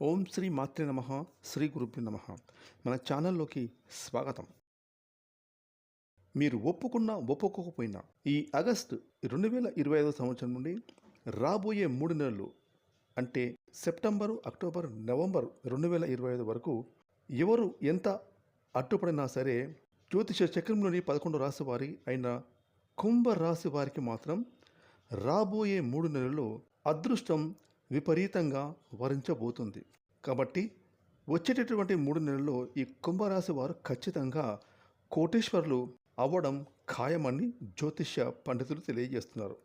ఓం శ్రీ మాత్రి నమ శ్రీ గురుభ్యు నమ. మన ఛానల్లోకి స్వాగతం. మీరు ఒప్పుకున్నా ఒప్పుకోకపోయినా ఈ ఆగస్టు రెండు వేల ఇరవై ఐదో సంవత్సరం నుండి రాబోయే మూడు నెలలు అంటే సెప్టెంబరు అక్టోబర్ నవంబర్ రెండు వేల ఇరవై ఐదు వరకు ఎవరు ఎంత అడ్డుపడినా సరే జ్యోతిష చక్రంలోని పదకొండు రాశి వారి అయిన కుంభ రాశి వారికి మాత్రం రాబోయే మూడు నెలల్లో అదృష్టం విపరీతంగా వరించబోతుంది. కాబట్టి వచ్చేటటువంటి మూడు నెలల్లో ఈ కుంభరాశి వారు ఖచ్చితంగా కోటేశ్వరులు అవ్వడం ఖాయమని జ్యోతిష్య పండితులు తెలియజేస్తున్నారు.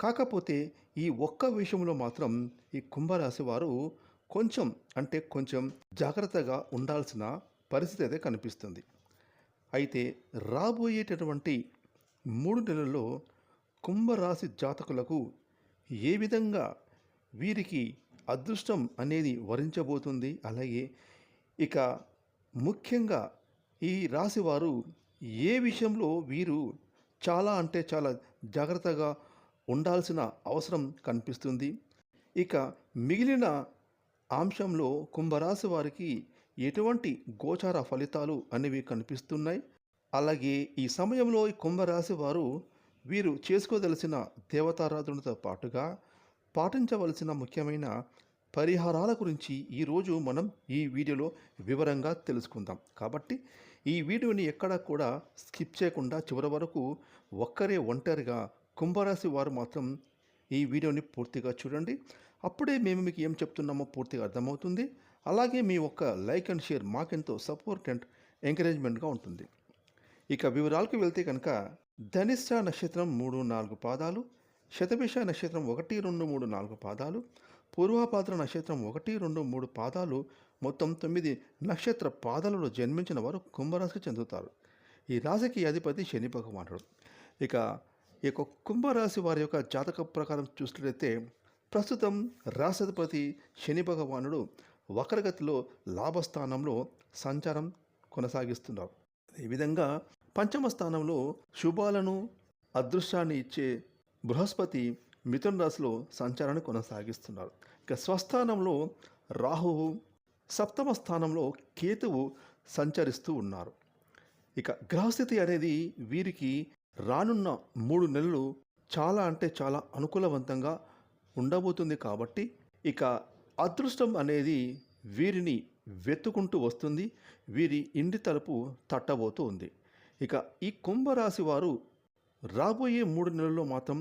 కాకపోతే ఈ ఒక్క విషయంలో మాత్రం ఈ కుంభరాశి వారు కొంచెం అంటే కొంచెం జాగ్రత్తగా ఉండాల్సిన పరిస్థితి అయితే కనిపిస్తుంది. అయితే రాబోయేటటువంటి మూడు నెలల్లో కుంభరాశి జాతకులకు ఏ విధంగా వీరికి అదృష్టం అనేది వరించబోతుంది. అలాగే ఇక ముఖ్యంగా ఈ రాశివారు ఏ విషయంలో వీరు చాలా అంటే చాలా జాగ్రత్తగా ఉండాల్సిన అవసరం కనిపిస్తుంది. ఇక మిగిలిన అంశంలో కుంభరాశి వారికి ఎటువంటి గోచార ఫలితాలు అనేవి కనిపిస్తున్నాయి. అలాగే ఈ సమయంలో ఈ కుంభరాశి వారు వీరు చేసుకోదలసిన దేవతారాధనతో పాటుగా పాటించవలసిన ముఖ్యమైన పరిహారాల గురించి ఈరోజు మనం ఈ వీడియోలో వివరంగా తెలుసుకుందాం. కాబట్టి ఈ వీడియోని ఎక్కడా కూడా స్కిప్ చేయకుండా చివరి వరకు ఒక్కరే ఒంటరిగా కుంభరాశి వారు మాత్రం ఈ వీడియోని పూర్తిగా చూడండి. అప్పుడే మేము మీకు ఏం చెప్తున్నామో పూర్తిగా అర్థమవుతుంది. అలాగే మీ ఒక్క లైక్ అండ్ షేర్ మాకెంతో సపోర్ట్ అండ్ ఎంకరేజ్మెంట్గా ఉంటుంది. ఇక వివరాలకు వెళ్తే కనుక ధనిష్ట నక్షత్రం మూడు నాలుగు పాదాలు శతభిష నక్షత్రం ఒకటి రెండు మూడు నాలుగు పాదాలు పూర్వపాత్ర నక్షత్రం ఒకటి రెండు మూడు పాదాలు మొత్తం తొమ్మిది నక్షత్ర పాదాలలో జన్మించిన వారు కుంభరాశికి చెందుతారు. ఈ రాశికి అధిపతి శని భగవానుడు. ఇక ఈ యొక్క కుంభరాశి వారి యొక్క జాతక ప్రకారం చూసినట్లయితే ప్రస్తుతం రాశాధిపతి శని భగవానుడు వక్రగతిలో లాభస్థానంలో సంచారం కొనసాగిస్తున్నారు. అదేవిధంగా పంచమ స్థానంలో శుభాలను అదృష్టాన్ని ఇచ్చే బృహస్పతి మిథున రాశిలో సంచారాన్ని కొనసాగిస్తున్నారు. ఇక స్వస్థానంలో రాహువు సప్తమ స్థానంలో కేతువు సంచరిస్తూ ఉన్నారు. ఇక గ్రహస్థితి అనేది వీరికి రానున్న మూడు నెలలు చాలా అంటే చాలా అనుకూలవంతంగా ఉండబోతుంది కాబట్టి ఇక అదృష్టం అనేది వీరిని వెతుకుంటూ వస్తుంది. వీరి ఇంటి తలుపు తట్టబోతూ ఉంది ఇక ఈ కుంభరాశి వారు రాబోయే మూడు నెలల్లో మాత్రం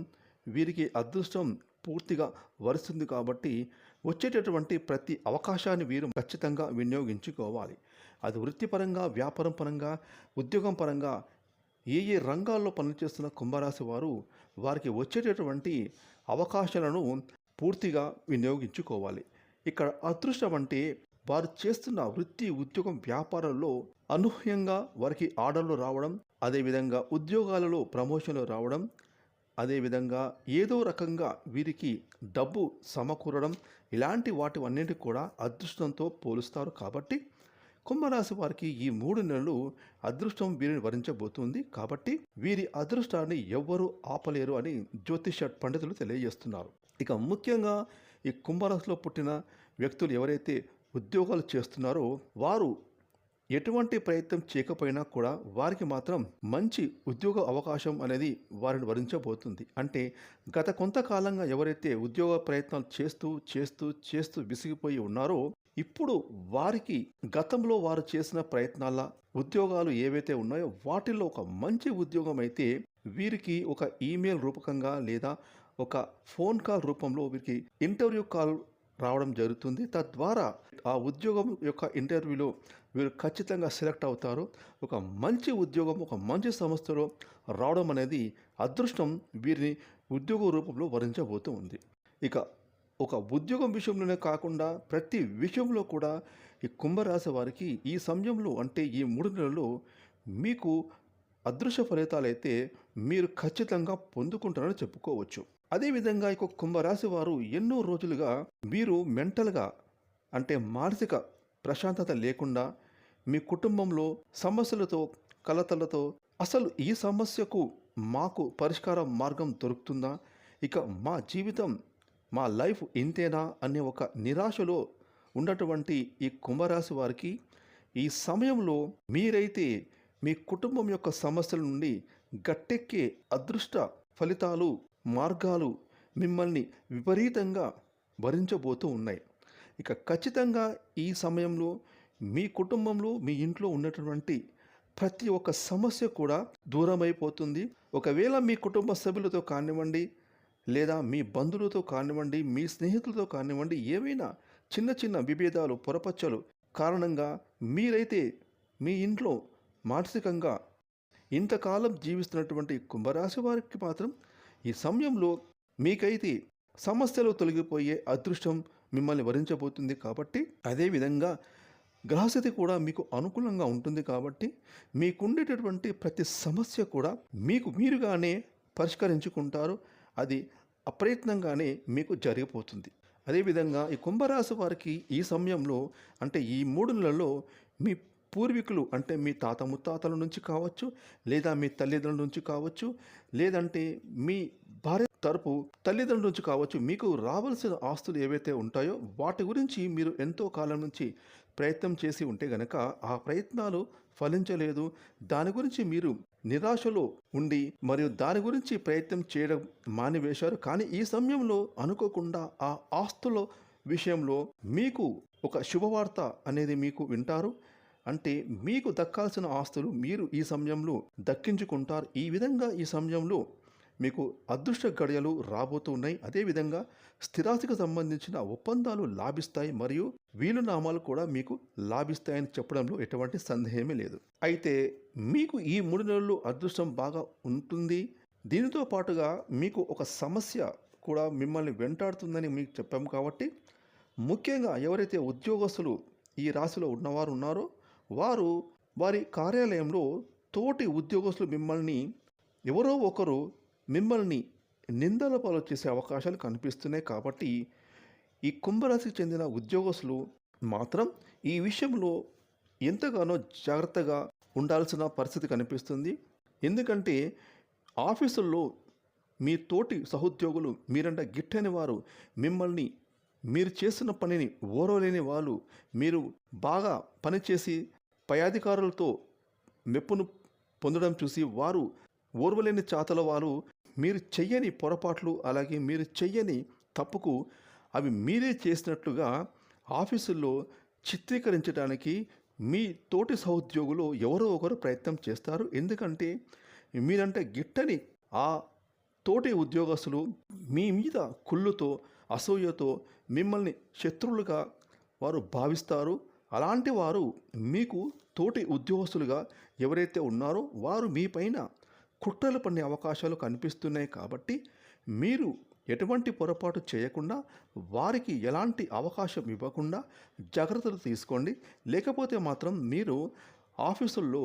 వీరికి అదృష్టం పూర్తిగా వరుస్తుంది కాబట్టి వచ్చేటటువంటి ప్రతి అవకాశాన్ని వీరు ఖచ్చితంగా వినియోగించుకోవాలి. అది వృత్తిపరంగా వ్యాపారం పరంగా ఉద్యోగం పరంగా ఏ ఏ రంగాల్లో పనిచేస్తున్న కుంభరాశి వారు వారికి వచ్చేటటువంటి అవకాశాలను పూర్తిగా వినియోగించుకోవాలి. ఇక్కడ అదృష్టం అంటే వారు చేస్తున్న వృత్తి ఉద్యోగం వ్యాపారంలో అనూహ్యంగా వారికి ఆర్డర్లు రావడం అదేవిధంగా ఉద్యోగాలలో ప్రమోషన్లు రావడం అదేవిధంగా ఏదో రకంగా వీరికి డబ్బు సమకూరడం ఇలాంటి వాటి అన్నింటి కూడా అదృష్టంతో పోలుస్తారు కాబట్టి కుంభరాశి వారికి ఈ మూడు నెలలు అదృష్టం వీరిని వరించబోతుంది కాబట్టి వీరి అదృష్టాన్ని ఎవ్వరూ ఆపలేరు అని జ్యోతిష పండితులు తెలియజేస్తున్నారు. ఇక ముఖ్యంగా ఈ కుంభరాశిలో పుట్టిన వ్యక్తులు ఎవరైతే ఉద్యోగాలు చేస్తున్నారో వారు ఎటువంటి ప్రయత్నం చేయకపోయినా కూడా వారికి మాత్రం మంచి ఉద్యోగ అవకాశం అనేది వారిని వరించబోతుంది. అంటే గత కొంతకాలంగా ఎవరైతే ఉద్యోగ ప్రయత్నాలు చేస్తూ చేస్తూ చేస్తూ విసిగిపోయి ఉన్నారో ఇప్పుడు వారికి గతంలో వారు చేసిన ప్రయత్నాల ఉద్యోగాలు ఏవైతే ఉన్నాయో వాటిల్లో ఒక మంచి ఉద్యోగం అయితే వీరికి ఒక ఈమెయిల్ రూపకంగా లేదా ఒక ఫోన్ కాల్ రూపంలో వీరికి ఇంటర్వ్యూ కాల్ రావడం జరుగుతుంది. తద్వారా ఆ ఉద్యోగం యొక్క ఇంటర్వ్యూలో వీరు ఖచ్చితంగా సెలెక్ట్ అవుతారు. ఒక మంచి ఉద్యోగం ఒక మంచి సంస్థలో రావడం అనేది అదృష్టం వీరిని ఉద్యోగ రూపంలో వరించబోతూ ఉంది. ఇక ఒక ఉద్యోగం విషయంలోనే కాకుండా ప్రతి విషయంలో కూడా ఈ కుంభరాశి వారికి ఈ సమయంలో అంటే ఈ మూడు నెలల్లో మీకు అదృశ్య ఫలితాలు అయితే మీరు ఖచ్చితంగా పొందుకుంటారని చెప్పుకోవచ్చు. అదేవిధంగా ఇక కుంభరాశి వారు ఎన్నో రోజులుగా మీరు మెంటల్గా అంటే మానసిక ప్రశాంతత లేకుండా మీ కుటుంబంలో సమస్యలతో కలతలతో అసలు ఈ సమస్యకు మాకు పరిష్కార మార్గం దొరుకుతుందా? ఇక మా జీవితం మా లైఫ్ ఇంతేనా అనే ఒక నిరాశలో ఉన్నటువంటి ఈ కుంభరాశి వారికి ఈ సమయంలో మీరైతే మీ కుటుంబం యొక్క సమస్యల నుండి గట్టెక్కే అదృష్ట ఫలితాలు మార్గాలు మిమ్మల్ని విపరీతంగా భరించబోతూ ఉన్నాయి. ఇక ఖచ్చితంగా ఈ సమయంలో మీ కుటుంబంలో మీ ఇంట్లో ఉన్నటువంటి ప్రతి ఒక్క సమస్య కూడా దూరమైపోతుంది. ఒకవేళ మీ కుటుంబ సభ్యులతో కానివ్వండి లేదా మీ బంధువులతో కానివ్వండి మీ స్నేహితులతో కానివ్వండి ఏవైనా చిన్న చిన్న విభేదాలు పొరపచ్చలు కారణంగా మీరైతే మీ ఇంట్లో మానసికంగా ఇంతకాలం జీవిస్తున్నటువంటి కుంభరాశి వారికి మాత్రం ఈ సమయంలో మీకైతే సమస్యలు తొలగిపోయే అదృష్టం మిమ్మల్ని వరించబోతుంది కాబట్టి అదేవిధంగా గ్రహస్థితి కూడా మీకు అనుకూలంగా ఉంటుంది కాబట్టి మీకుండేటటువంటి ప్రతి సమస్య కూడా మీకు మీరుగానే పరిష్కరించుకుంటారు. అది అప్రయత్నంగానే మీకు జరిగిపోతుంది. అదేవిధంగా ఈ కుంభరాశి వారికి ఈ సమయంలో అంటే ఈ మూడు నెలల్లో మీ పూర్వీకులు అంటే మీ తాత ముత్తాతల నుంచి కావచ్చు లేదా మీ తల్లిదండ్రుల నుంచి కావచ్చు లేదంటే మీ భార్య తరపు తల్లిదండ్రుల నుంచి కావచ్చు మీకు రావాల్సిన ఆస్తులు ఏవైతే ఉంటాయో వాటి గురించి మీరు ఎంతో కాలం నుంచి ప్రయత్నం చేసి ఉంటే గనక ఆ ప్రయత్నాలు ఫలించలేదు. దాని గురించి మీరు నిరాశలో ఉండి మరియు దాని గురించి ప్రయత్నం చేయడం మానివేశారు. కానీ ఈ సమయంలో అనుకోకుండా ఆ ఆస్తుల విషయంలో మీకు ఒక శుభవార్త అనేది మీకు వింటారు. అంటే మీకు దక్కాల్సిన ఆస్తులు మీరు ఈ సమయంలో దక్కించుకుంటారు. ఈ విధంగా ఈ సమయంలో మీకు అదృష్ట గడియలు రాబోతున్నాయి అదేవిధంగా స్థిరాస్తికి సంబంధించిన ఒప్పందాలు లాభిస్తాయి మరియు వీలునామాలు కూడా మీకు లాభిస్తాయని చెప్పడంలో ఎటువంటి సందేహమే లేదు. అయితే మీకు ఈ మూడు నెలలు అదృష్టం బాగా ఉంటుంది. దీనితో పాటుగా మీకు ఒక సమస్య కూడా మిమ్మల్ని వెంటాడుతుందని మీకు చెప్పాము కాబట్టి ముఖ్యంగా ఎవరైతే ఉద్యోగస్తులు ఈ రాశిలో ఉన్నవారు ఉన్నారో వారు వారి కార్యాలయంలో తోటి ఉద్యోగస్తులు మిమ్మల్ని ఎవరో ఒకరు మిమ్మల్ని నిందల పాలు చేసే అవకాశాలు కనిపిస్తున్నాయి కాబట్టి ఈ కుంభరాశికి చెందిన ఉద్యోగస్తులు మాత్రం ఈ విషయంలో ఎంతగానో జాగ్రత్తగా ఉండాల్సిన పరిస్థితి కనిపిస్తుంది. ఎందుకంటే ఆఫీసుల్లో మీ తోటి సహోద్యోగులు మీరంటే గిట్టని వారు. మిమ్మల్ని మీరు చేస్తున్న పనిని ఓరవలేని వాళ్ళు. మీరు బాగా పనిచేసి పై అధికారులతో మెప్పును పొందడం చూసి వారు ఓర్వలేని చాతల వారు మీరు చెయ్యని పొరపాట్లు అలాగే మీరు చెయ్యని తప్పుకు అవి మీరే చేసినట్లుగా ఆఫీసుల్లో చిత్రీకరించడానికి మీ తోటి సహోద్యోగులు ఎవరో ఒకరు ప్రయత్నం చేస్తారు. ఎందుకంటే మీరంటే గిట్టని ఆ తోటి ఉద్యోగస్తులు మీ మీద కుళ్ళుతో అసూయతో మిమ్మల్ని శత్రువులుగా వారు భావిస్తారు. అలాంటి వారు మీకు తోటి ఉద్యోగస్తులుగా ఎవరైతే ఉన్నారో వారు మీపైన కుట్రలు పడే అవకాశాలు కనిపిస్తున్నాయి కాబట్టి మీరు ఎటువంటి పొరపాటు చేయకుండా వారికి ఎలాంటి అవకాశం ఇవ్వకుండా జాగ్రత్తలు తీసుకోండి. లేకపోతే మాత్రం మీరు ఆఫీసుల్లో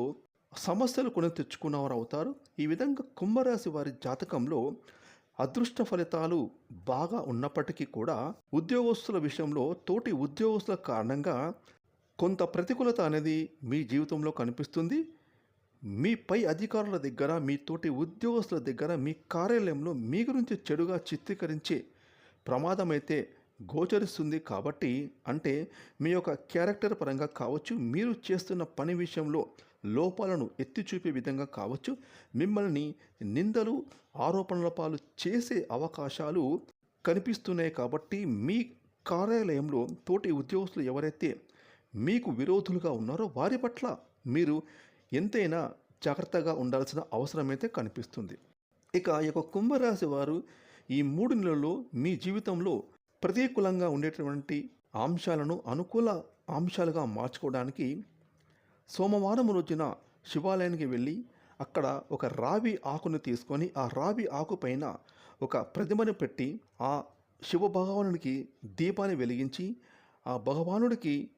సమస్యలు కొని తెచ్చుకున్నవారు అవుతారు. ఈ విధంగా కుంభరాశి వారి జాతకంలో అదృష్ట ఫలితాలు బాగా ఉన్నప్పటికీ కూడా ఉద్యోగస్తుల విషయంలో తోటి ఉద్యోగస్తుల కారణంగా కొంత ప్రతికూలత అనేది మీ జీవితంలో కనిపిస్తుంది. మీ పై అధికారుల దగ్గర మీ తోటి ఉద్యోగస్తుల దగ్గర మీ కార్యాలయంలో మీ గురించి చెడుగా చిత్రీకరించే ప్రమాదం అయితే గోచరిస్తుంది కాబట్టి అంటే మీ యొక్క క్యారెక్టర్ పరంగా కావచ్చు మీరు చేస్తున్న పని విషయంలో లోపాలను ఎత్తి చూపే విధంగా కావచ్చు మిమ్మల్ని నిందలు ఆరోపణల పాలు చేసే అవకాశాలు కనిపిస్తున్నాయి కాబట్టి మీ కార్యాలయంలో తోటి ఉద్యోగస్తులు ఎవరైతే మీకు విరోధులుగా ఉన్నారో వారి పట్ల మీరు ఎంతైనా జాగ్రత్తగా ఉండాల్సిన అవసరమైతే కనిపిస్తుంది. ఇక ఈ యొక్క కుంభరాశి వారు ఈ మూడు నెలల్లో మీ జీవితంలో ప్రతికూలంగా ఉండేటువంటి అంశాలను అనుకూల అంశాలుగా మార్చుకోవడానికి సోమవారం రోజున శివాలయానికి వెళ్ళి అక్కడ ఒక రావి ఆకును తీసుకొని ఆ రావి ఆకు పైన ఒక ప్రతిమను పెట్టి ఆ శివ భగవానుడికి దీపాన్ని వెలిగించి ఆ భగవానుడికి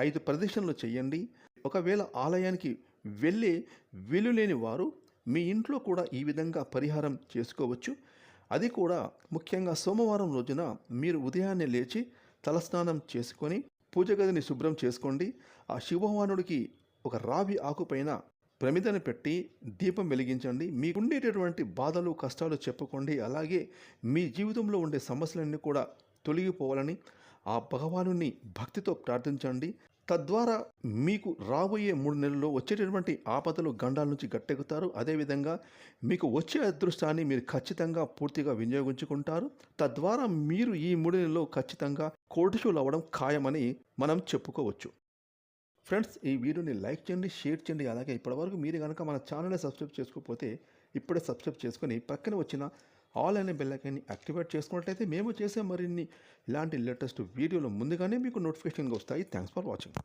ఐదు ప్రదక్షిణలు చేయండి. ఒకవేళ ఆలయానికి వెళ్ళే వెలులేని వారు మీ ఇంట్లో కూడా ఈ విధంగా పరిహారం చేసుకోవచ్చు. అది కూడా ముఖ్యంగా సోమవారం రోజున మీరు ఉదయాన్నే లేచి తలస్నానం చేసుకొని పూజ గదిని శుభ్రం చేసుకోండి. ఆ శివభగవానుడికి ఒక రావి ఆకుపైన ప్రమిదను పెట్టి దీపం వెలిగించండి. మీకుండేటటువంటి బాధలు కష్టాలు చెప్పుకోండి. అలాగే మీ జీవితంలో ఉండే సమస్యలన్నీ కూడా తొలగిపోవాలని ఆ భగవానుని భక్తితో ప్రార్థించండి. తద్వారా మీకు రాబోయే మూడు నెలల్లో వచ్చేటటువంటి ఆపదలు గండాల నుంచి గట్టెక్కుతారు. అదేవిధంగా మీకు వచ్చే అదృష్టాన్ని మీరు ఖచ్చితంగా పూర్తిగా వినియోగించుకుంటారు. తద్వారా మీరు ఈ మూడు నెలల్లో ఖచ్చితంగా కోటిషులు అవ్వడం ఖాయమని మనం చెప్పుకోవచ్చు. ఫ్రెండ్స్ ఈ వీడియోని లైక్ చేయండి షేర్ చేయండి. అలాగే ఇప్పటివరకు మీరు కనుక మన ఛానల్ని సబ్స్క్రైబ్ చేసుకోకపోతే ఇప్పుడే సబ్స్క్రైబ్ చేసుకొని పక్కన వచ్చిన ఆల్ అనే బెల్లైకాన్ని యాక్టివేట్ చేసుకున్నట్లయితే మేము చేసే మరిన్ని ఇలాంటి లేటెస్ట్ వీడియోలు ముందుగానే మీకు నోటిఫికేషన్గా వస్తాయి. Thanks for watching